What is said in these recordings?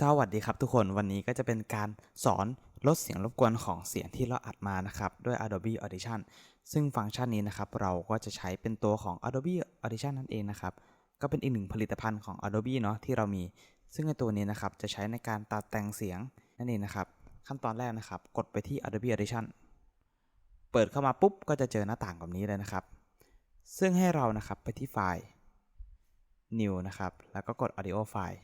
สวัสดีครับทุกคนวันนี้ก็จะเป็นการสอนลดเสียงรบกวนของเสียงที่เราอัดมานะครับ ด้วย Adobe Audition ซึ่งฟังก์ชันนี้นะครับ เราก็จะใช้เป็นตัวของ Adobe Audition นั่นเองนะครับ ก็เป็นอีกหนึ่งผลิตภัณฑ์ของ Adobe เนาะที่เรามี ซึ่งในตัวนี้นะครับ จะใช้ในการตัดแต่งเสียงนั่นเองนะครับ ขั้นตอนแรกนะครับ กดไปที่ Adobe Audition เปิดเข้ามาปุ๊บก็จะเจอหน้าต่างแบบนี้เลยนะครับ ซึ่งให้เรานะครับไปที่ไฟล์ New นะครับแล้วก็กด Audio File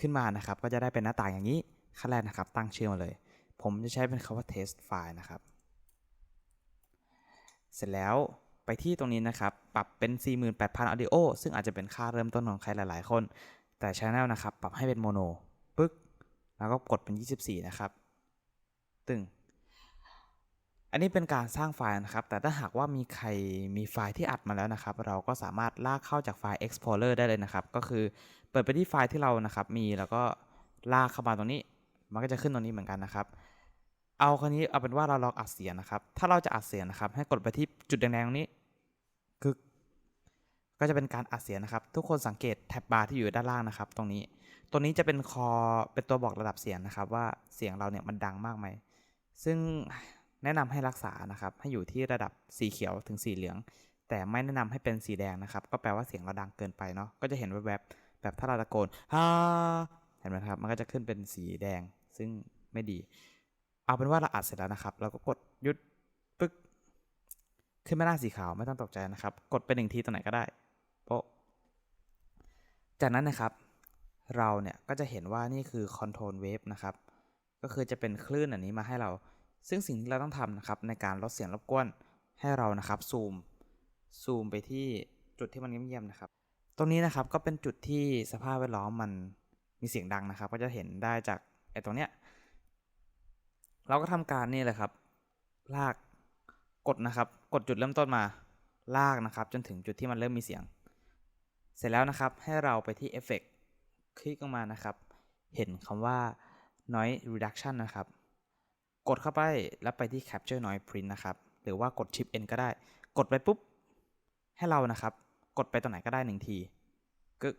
ขึ้นมานะครับ ก็จะได้เป็นหน้าต่างอย่างนี้ขั้นแรกนะครับ ตั้งชื่อมาเลย ผมจะใช้เป็นคำว่า test file นะครับ เสร็จแล้วไปที่ตรงนี้นะครับ ปรับเป็น 48,000 audio ซึ่งอาจจะเป็นค่าเริ่มต้นของใครหลาย ๆ คน แต่ channel นะครับ ปรับให้เป็นโมโนปึ๊ก แล้วก็กดเป็น 24 นะครับ ตึง อันนี้เป็นการสร้างไฟล์นะครับ แต่ถ้าหากว่ามีใครมีไฟล์ที่อัดมาแล้วนะครับ เราก็สามารถลากเข้าจากไฟล์ Explorer ได้เลยนะครับ ก็คือเปิดไปที่ไฟล์ที่เรานะครับมีแล้วก็ลากเข้ามาตรงนี้ มันก็จะขึ้นตรงนี้เหมือนกันนะครับ เอาคราวนี้เอาเป็นว่าเราลองอัดเสียงนะครับ ถ้าเราจะอัดเสียงนะครับ ให้กดไปที่จุดแดงๆตรงนี้ คือก็จะเป็นการอัดเสียงนะครับ ทุกคนสังเกตแท็บบาร์ที่อยู่ด้านล่างนะครับ ตรงนี้ตรงนี้จะเป็นคอเป็นตัวบอกระดับเสียงนะครับ ว่าเสียงเราเนี่ยมันดังมากไหมซึ่ง แนะนำให้รักษานะครับ ให้อยู่ที่ระดับสีเขียวถึงสีเหลือง แต่ไม่แนะนำให้เป็นสีแดงนะครับ ก็แปลว่าเสียงเราดังเกินไปเนาะก็จะเห็นแวบๆแบบถ้าเราตะโกนฮ่าเห็นไหมครับ มันก็จะขึ้นเป็นสีแดงซึ่งไม่ดี เอาเป็นว่าเราอัดเสร็จแล้วนะครับ เราก็กดหยุดปึ๊กขึ้นมาหน้าสีขาวไม่ต้องตกใจนะครับ กดไปหนึ่งทีตรงไหนก็ได้โป๊ะจากนั้นนะครับ เราเนี่ยก็จะเห็นว่านี่คือ Control Wave นะครับ ก็คือจะเป็นคลื่นอันนี้มาให้เรา ซึ่งสิ่งที่เราต้องทำนะครับในการลดเสียงรบกวนให้เรานะครับซูมซูมไปที่จุดที่มันเงียบๆนะครับ ตรงนี้นะครับก็เป็นจุดที่สภาพแวดล้อมมันมีเสียงดังนะครับ ก็จะเห็นได้จากไอ้ตรงเนี้ยเราก็ทำการนี่แหละครับ ลากกดนะครับ กดจุดเริ่มต้นมาลากนะครับ จนถึงจุดที่มันเริ่มมีเสียง เสร็จแล้วนะครับให้เราไปที่ Effect คลิกลงมานะครับ เห็นคำว่า Noise Reduction นะครับ กดเข้าไปแล้วไปที่ Capture Noise Print นะครับ หรือว่ากด Shift N ก็ได้ กดไปปุ๊บ ให้เรานะครับ กดไปตรงไหนก็ได้หนึ่งทีกึก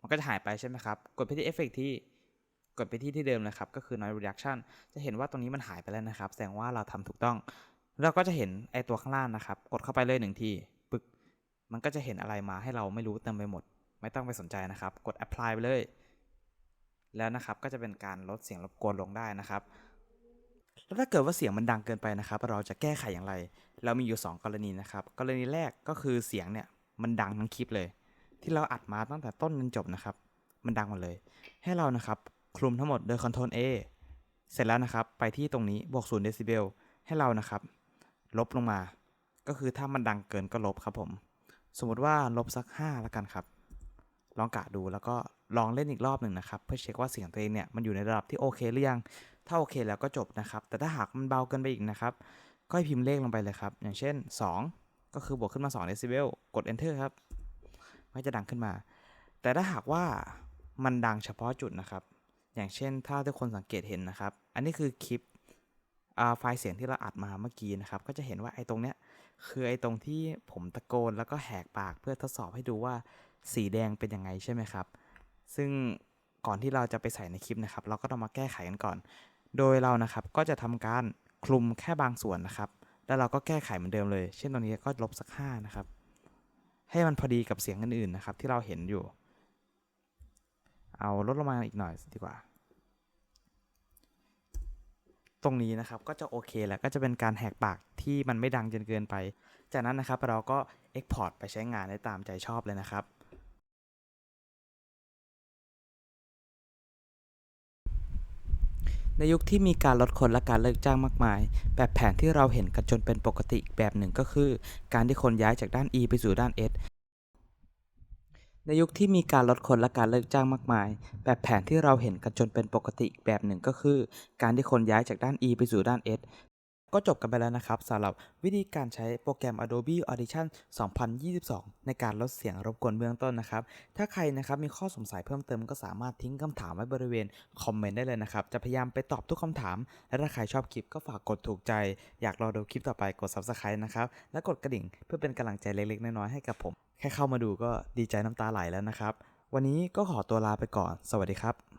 มันก็จะหายไปใช่ไหมครับ กดไปที่ Effect ที่กดไปที่ที่เดิมนะครับ ก็คือ Noise Reduction จะเห็นว่าตรงนี้มันหายไปแล้วนะครับ แสดงว่าเราทำถูกต้อง เราก็จะเห็นไอตัวข้างล่างนะครับ กดเข้าไปเลยหนึ่งทีปึ๊กมันก็จะเห็นอะไรมาให้เราไม่รู้เต็มไปหมด ไม่ต้องไปสนใจนะครับ กด apply ไปเลย แล้วนะครับก็จะเป็นการลดเสียงรบกวนลงได้นะครับ แล้วถ้าเกิดว่าเสียงมันดังเกินไปนะครับ เราจะแก้ไขอย่างไร เรามีอยู่ 2 กรณีนะครับ กรณีแรกก็คือเสียงเนี่ยมันดังทั้งคลิปเลย ที่เราอัดมาตั้งแต่ต้นจนจบนะครับ มันดังหมดเลย ให้เรานะครับคลุมทั้งหมดโดย Ctrl A เสร็จแล้วนะครับไปที่ตรงนี้บวก0เดซิเบลให้เรานะครับ ลบลงมา ก็คือถ้ามันดังเกินก็ลบครับผม สมมติว่าลบสัก 5 แล้วกันครับ ลองกะดูแล้วก็ลองเล่นอีกรอบหนึ่งนะครับ เพื่อเช็คว่าเสียงตัวเองเนี่ยมันอยู่ในระดับที่โอเคหรือยัง ถ้าโอเคแล้วก็จบนะครับ แต่ถ้าหากมันเบาเกินไปอีกนะครับ ก็ให้พิมพ์เลขลงไปเลยครับ อย่างเช่น 2 ก็คือบวกขึ้นมา2เดซิเบลกด enter ครับมันจะดังขึ้นมา แต่ถ้าหากว่ามันดังเฉพาะจุดนะครับ อย่างเช่นถ้าทุกคนสังเกตเห็นนะครับ อันนี้คือคลิปไฟล์เสียงที่เราอัดมาเมื่อกี้นะครับ ก็จะเห็นว่าไอ้ตรงเนี้ยคือไอ้ตรงที่ผมตะโกนแล้วก็แหกปากเพื่อทดสอบให้ดูว่าสีแดงเป็นยังไงใช่ไหมครับ ซึ่งก่อนที่เราจะไปใส่ในคลิปนะครับ เราก็ต้องมาแก้ไขกันก่อน โดยเรานะครับก็จะทำการคลุมแค่บางส่วนนะครับ แล้วเราก็แก้ไขเหมือนเดิมเลย เช่นตรงนี้ก็ลบสักห้านะครับ ให้มันพอดีกับเสียงอื่นๆนะครับ ที่เราเห็นอยู่ เอาลดลงมาอีกหน่อยดีกว่า ตรงนี้นะครับก็จะโอเคแล้วก็จะเป็นการแหกปากที่มันไม่ดังจนเกินไป จากนั้นนะครับเราก็ Export ไปใช้งานได้ตามใจชอบเลยนะครับ ในยุคที่มีการลดคนและการเลิกจ้างมากมาย แบบแผนที่เราเห็นกันจนเป็นปกติอีกแบบหนึ่งก็คือ การที่คนย้ายจากด้าน E ไปสู่ด้าน S ในยุคที่มีการลดคนและการเลิกจ้างมากมาย แบบแผนที่เราเห็นกันจนเป็นปกติอีกแบบหนึ่งก็คือ การที่คนย้ายจากด้าน E ไปสู่ด้าน S ก็จบกันไปแล้วนะครับสำหรับวิธีการใช้โปรแกรม Adobe Audition 2022 ในการลดเสียงรบกวนเบื้องต้นนะครับ ถ้าใครนะครับมีข้อสงสัยเพิ่มเติมก็สามารถทิ้งคำถามไว้บริเวณคอมเมนต์ได้เลยนะครับ จะพยายามไปตอบทุกคำถาม และถ้าใครชอบคลิปก็ฝากกดถูกใจ อยากรอดูคลิปต่อไปกด Subscribe นะครับ และกดกระดิ่งเพื่อเป็นกำลังใจเล็กๆน้อยๆให้กับผม แค่เข้ามาดูก็ดีใจน้ำตาไหลแล้วนะครับ วันนี้ก็ขอตัวลาไปก่อน สวัสดีครับ